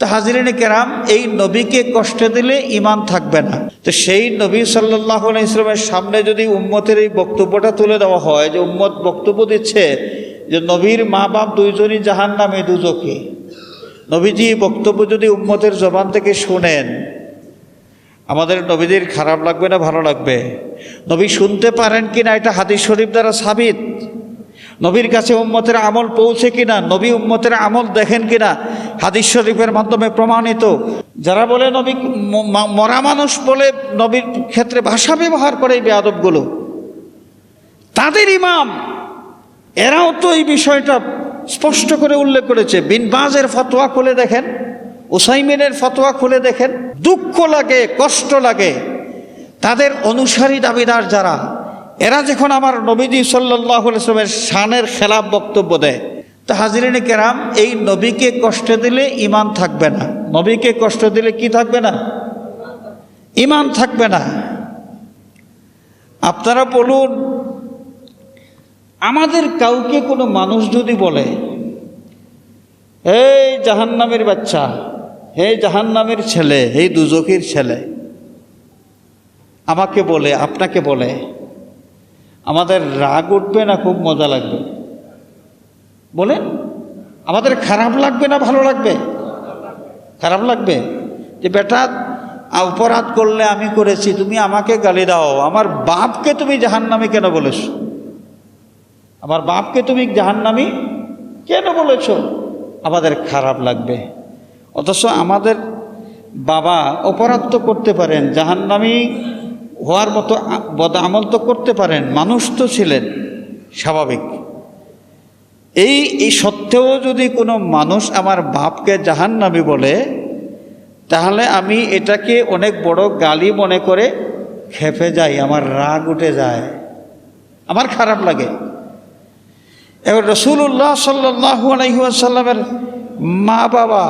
তো হাজিরিনে কেরাম, এই নবীকে কষ্ট দিলে ইমান থাকবে না। তো সেই নবী সাল্লাহ ইসলামের সামনে যদি উম্মতের এই বক্তব্যটা তুলে দেওয়া হয়, যে উম্মত বক্তব্য দিচ্ছে যে নবীর মা বাপ দুইজনই জাহান নামে দুজকে, নবীজি বক্তব্য যদি উম্মতের জবান থেকে শোনেন, আমাদের নবীদের খারাপ লাগবে না, ভালো লাগবে? নবী শুনতে পারেন কি না এটা হাদিস শরীফ দ্বারা সাবিত। নবীর কাছে উম্মতের আমল পৌঁছে কিনা, নবী উম্মতের আমল দেখেন কিনা, হাদিস শরীফের মাধ্যমে প্রমাণিত। যারা বলে নবী মরা মানুষ বলে নবীর ক্ষেত্রে ভাষা ব্যবহার করে এই বেয়াদবগুলো, তাদের ইমাম, এরাও তো এই বিষয়টা স্পষ্ট করে উল্লেখ করেছে। বিন বাজের ফতোয়া খুলে দেখেন ওসাইমিনের ফতোয়া খুলে দেখেন, দুঃখ লাগে, কষ্ট লাগে। তাদের অনুসারী দাবিদার যারা এরা যখন আমার নবীজি সাল্লাহ ইসলামের শানের খেলাফ বক্তব্য দেয়, তো হাজিরিনে কেরাম, এই নবীকে কষ্ট দিলে ইমান থাকবে না। নবীকে কষ্ট দিলে কি থাকবে না? ইমান থাকবে না। আপনারা বলুন, আমাদের কাউকে কোনো মানুষ যদি বলে, এই জাহান্নামের বাচ্চা, হে জাহান্নামের ছেলে, হে দুজকির ছেলে, আমাকে বলে, আপনাকে বলে আমাদের রাগ উঠবে না খুব মজা লাগবে। বলেন, আমাদের খারাপ লাগবে না ভালো লাগবে? খারাপ লাগবে? যে বেটা, অপরাধ করলে আমি করেছি, তুমি আমাকে গালি দাও। আমার বাপকে তুমি জাহান্নামে কেন বলেছ? আমার বাপকে তুমি জাহান্নামি কেন বলেছ? আমাদের খারাপ লাগবে। অথচ আমাদের বাবা অপরাধ তো করতে পারেন, জাহান্নামি হওয়ার মতো বদ আমল তো করতে পারেন, মানুষ তো ছিলেন স্বাভাবিক। এই এই সত্ত্বেও যদি কোনো মানুষ আমার বাপকে জাহান্নামি বলে, তাহলে আমি এটাকে অনেক বড় গালি মনে করে খেপে যাই, আমার রাগ উঠে যায়। আমার খারাপ লাগে। এবার রসুল্লাহ সাল্লাহ আলহিহাসাল্লামের মা বাবা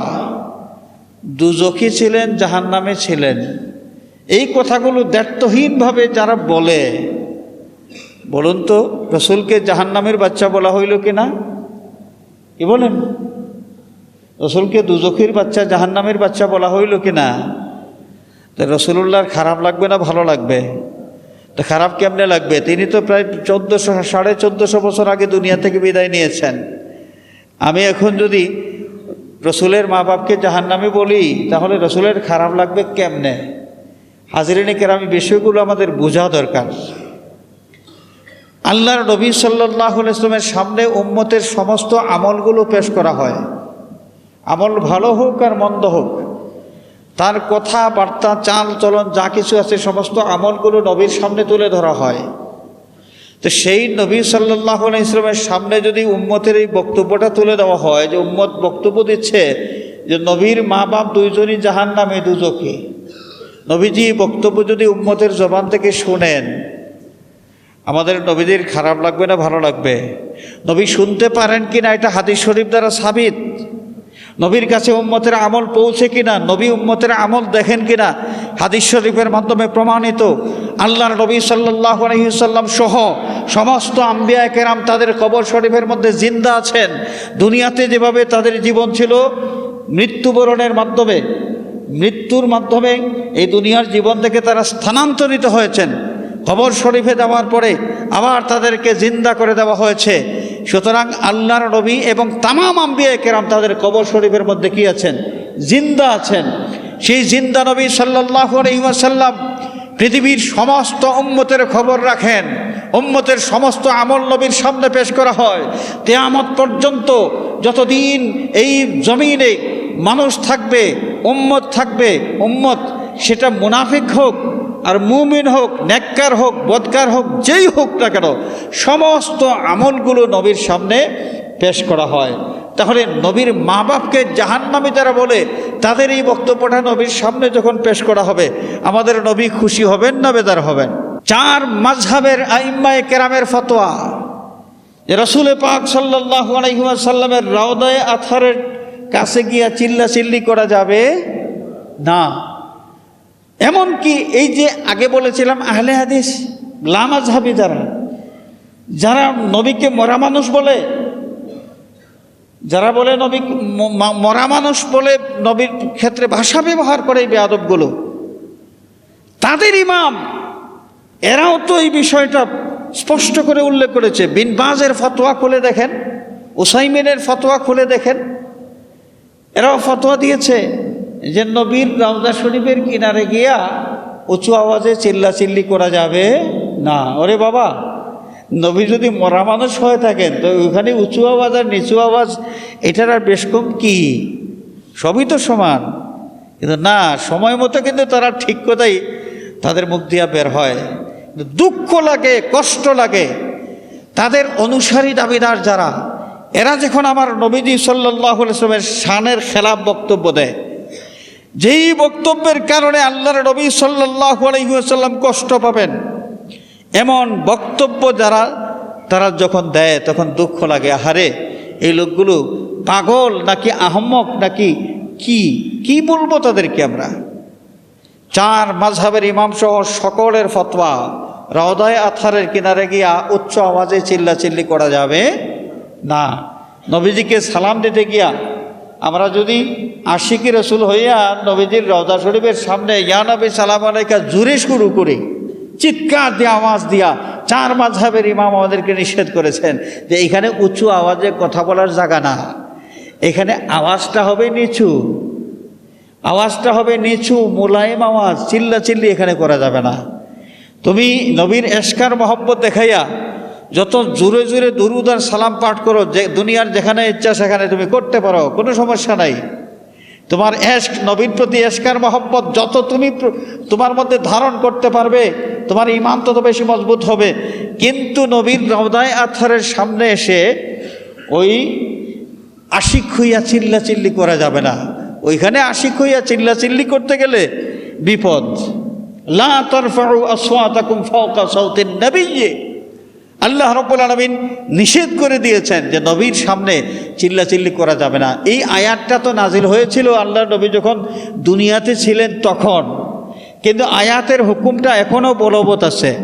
দুজকি ছিলেন, জাহান্নামে ছিলেন। এই কথাগুলো দ্ব্যর্থহীনভাবে যারা বলে, বলুন তো, রসুলকে জাহান্নামের বাচ্চা বলা হইল কি না কি বলেন? রসুলকে দুজখির বাচ্চা, জাহান্নামের বাচ্চা বলা হইল কি না তো রসুল্লাহর খারাপ লাগবে না ভালো লাগবে? তো খারাপ কেমনে লাগবে? তিনি তো প্রায় চোদ্দোশো, সাড়ে চোদ্দোশো বছর আগে দুনিয়া থেকে বিদায় নিয়েছেন। আমি এখন যদি রসুলের মা বাপকে জাহান্নামি বলি, তাহলে রসুলের খারাপ লাগবে কেমনে? হাজিরিনে কেরামি বিষয়গুলো আমাদের বোঝা দরকার। আল্লাহর নবী সাল্লাহ ইসলামের সামনে উম্মতের সমস্ত আমলগুলো পেশ করা হয়। আমল ভালো হোক আর মন্দ হোক, তার কথাবার্তা চাল, চলন, যা কিছু আছে, সমস্ত আমলগুলো নবীর সামনে তুলে ধরা হয়। তো সেই নবী সাল্লাহ ইসলামের সামনে যদি উম্মতের এই বক্তব্যটা তুলে দেওয়া হয়, যে উম্মত বক্তব্য দিচ্ছে, যে নবীর মা বাপ দুইজনই জাহান নামে দুজকে নবীজি বক্তব্য যদি উম্মতের জবান থেকে শোনেন, আমাদের নবীদের খারাপ লাগবে না, ভালো লাগবে? নবী শুনতে পারেন কি না এটা হাদিস শরীফ দ্বারা সাবিত। নবীর কাছে উম্মতের আমল পৌঁছে কিনা, নবী উম্মতের আমল দেখেন কিনা, হাদিস শরীফের মাধ্যমে প্রমাণিত। আল্লাহর নবী সাল্লাহ আলহিসাল্লাম সহ সমস্ত আম্বিয়া কেরাম তাদের কবর শরীফের মধ্যে জিন্দা আছেন। দুনিয়াতে যেভাবে তাদের জীবন ছিল, মৃত্যুবরণের মাধ্যমে মৃত্যুর মাধ্যমে এই দুনিয়ার জীবন থেকে তারা স্থানান্তরিত হয়েছেন। খবর শরীফে দেওয়ার পরে আবার তাদেরকে জিন্দা করে দেওয়া হয়েছে। সুতরাং আল্লাহর নবী এবং তামাম আম্বিয়া কেরাম তাদের কবর শরীফের মধ্যে কি আছেন? জিন্দা আছেন। সেই জিন্দা নবী সাল্লাহ আলহিমাসাল্লাম পৃথিবীর সমস্ত উম্মতের খবর রাখেন। উম্মতের সমস্ত আমল নবীর সামনে পেশ করা হয়। তেয়ামত পর্যন্ত যতদিন এই জমিনে মানুষ থাকবে উম্মত থাকবে, উম্মত। সেটা মুনাফিক হোক আর মুমিন হোক, নেককার হোক, বদকার হোক, যেই হোক না কেন, সমস্ত আমলগুলো নবীর সামনে পেশ করা হয়। তাহলে নবীর মা বাপকে জাহান্নামী তারা বলে, তাদের এই বক্তব্যটা নবীর সামনে যখন পেশ করা হবে, আমাদের নবী খুশি হবেন না বেদার হবেন? চার মাঝহাবের আইম্মায় কেরামের ফতোয়া। রসুলে পাক সাল্লাহ আলাইসাল্লামের রাওদায় আথারের কাছে গিয়া চিল্লা চিল্লি করা যাবে? না। এমনকি এই যে আগে বলেছিলাম, আহলে হাদিস লামাজহাবি যারা যারা নবীকে মরা মানুষ বলে, যারা বলে নবী মরা মানুষ বলে নবীর ক্ষেত্রে ভাষা ব্যবহার করে এই বেয়াদবগুলো, তাদের ইমাম, এরাও তো এই বিষয়টা স্পষ্ট করে উল্লেখ করেছে। বিনবাজের ফতোয়া খুলে দেখেন, ওসাইমিনের ফতোয়া খুলে দেখেন এরাও ফতোয়া দিয়েছে যে নবীর রওজা শরীফের কিনারে গিয়া উঁচু আওয়াজে চিল্লাচিল্লি করা যাবে না। ওরে বাবা, নবী যদি মরা মানুষ হয়ে থাকেন, তো ওখানে উঁচু আওয়াজ আর নিচু আওয়াজ, এটার আর বেশ কম কি? সবই তো সমান। কিন্তু না, সময় মতো কিন্তু তারা ঠিক কথাই তাদের মুখ দিয়া বের হয়। দুঃখ লাগে, কষ্ট লাগে। তাদের অনুসারী দাবিদার যারা এরা যখন আমার নবীজি সাল্লামের শানের খেলাফ বক্তব্য দেয়, যেই বক্তব্যের কারণে আল্লাহর নবী সাল্লাহ আলহিহাসাল্লাম কষ্ট পাবেন, এমন বক্তব্য যারা, তারা যখন দেয়, তখন দুঃখ লাগে, আহারে, এই লোকগুলো পাগল নাকি আহম্মক নাকি কি কি বলব তাদেরকে আমরা? চার মাঝহাবের ইমাম সহ সকলের ফতোয়া, রওদায় আথারের কিনারে গিয়া উচ্চ আওয়াজে চিল্লাচিল্লি করা যাবে। না, নবীজিকে সালাম দিতে গিয়া আমরা যদি আশিকি রসুল হইয়া নবীজির রওদা শরীফের সামনে, ইয়া নবী সালাম আলাইকা জুড়ে শুরু করি, চিৎকার দিয়ে আওয়াজ দিয়া চার মাঝহাবের ইমাম আমাদেরকে নিষেধ করেছেন যে এখানে উঁচু আওয়াজে কথা বলার জায়গা না। এখানে আওয়াজটা হবে নিচু, আওয়াজটা হবে নিচু, মোলায়েম আওয়াজ চিল্লা চিল্লি এখানে করা যাবে না। তুমি নবীর এসকার মহব্বত দেখাইয়া যত জোরে জোরে দুরুদ আর সালাম পাঠ করো, যে দুনিয়ার যেখানে ইচ্ছা সেখানে তুমি করতে পারো, কোনো সমস্যা নাই। তোমার এশক, নবীর প্রতি এসকার মহব্বত যত তুমি তোমার মধ্যে ধারণ করতে পারবে, তোমার ইমান তত বেশি মজবুত হবে। কিন্তু নবীর রওদায় আথারের সামনে এসে ওই আশিক হইয়া চিল্লা চিল্লি করা যাবে না। ওইখানে আশিক হইয়া চিল্লা চিল্লি করতে গেলে বিপদ। লা তরফাউ আসওয়াতাকুম ফাওকা সাউতিন নবিয়্যি। আল্লাহ রব্বুল আলমিন নিষেধ করে দিয়েছেন যে নবীর সামনে চিল্লাচিল্লি করা যাবে না। এই আয়াতটা তো নাজিল হয়েছিল আল্লাহ নবী যখন দুনিয়াতে ছিলেন তখন। কিন্তু আয়াতের হুকুমটা এখনও বলবৎ আছে।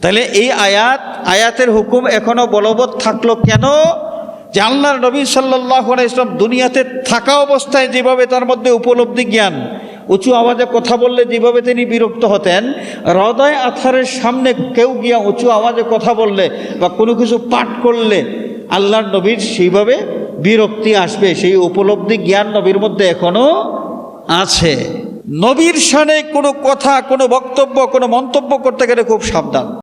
তাহলে এই আয়াত, আয়াতের হুকুম এখনও বলবৎ থাকল কেন? যে আল্লাহর নবী সাল্লাহ ইসলাম দুনিয়াতে থাকা অবস্থায় যেভাবে তার মধ্যে উপলব্ধি জ্ঞান উঁচু আওয়াজে কথা বললে যেভাবে তিনি বিরক্ত হতেন, হৃদয় আথারের সামনে কেউ গিয়া উঁচু আওয়াজে কথা বললে বা কোনো কিছু পাঠ করলে আল্লাহর নবীর সেইভাবে বিরক্তি আসবে, সেই উপলব্ধি জ্ঞান নবীর মধ্যে এখনও আছে। নবীর সানে কোনো কথা, কোনো বক্তব্য, কোনো মন্তব্য করতে গেলে খুব সাবধান।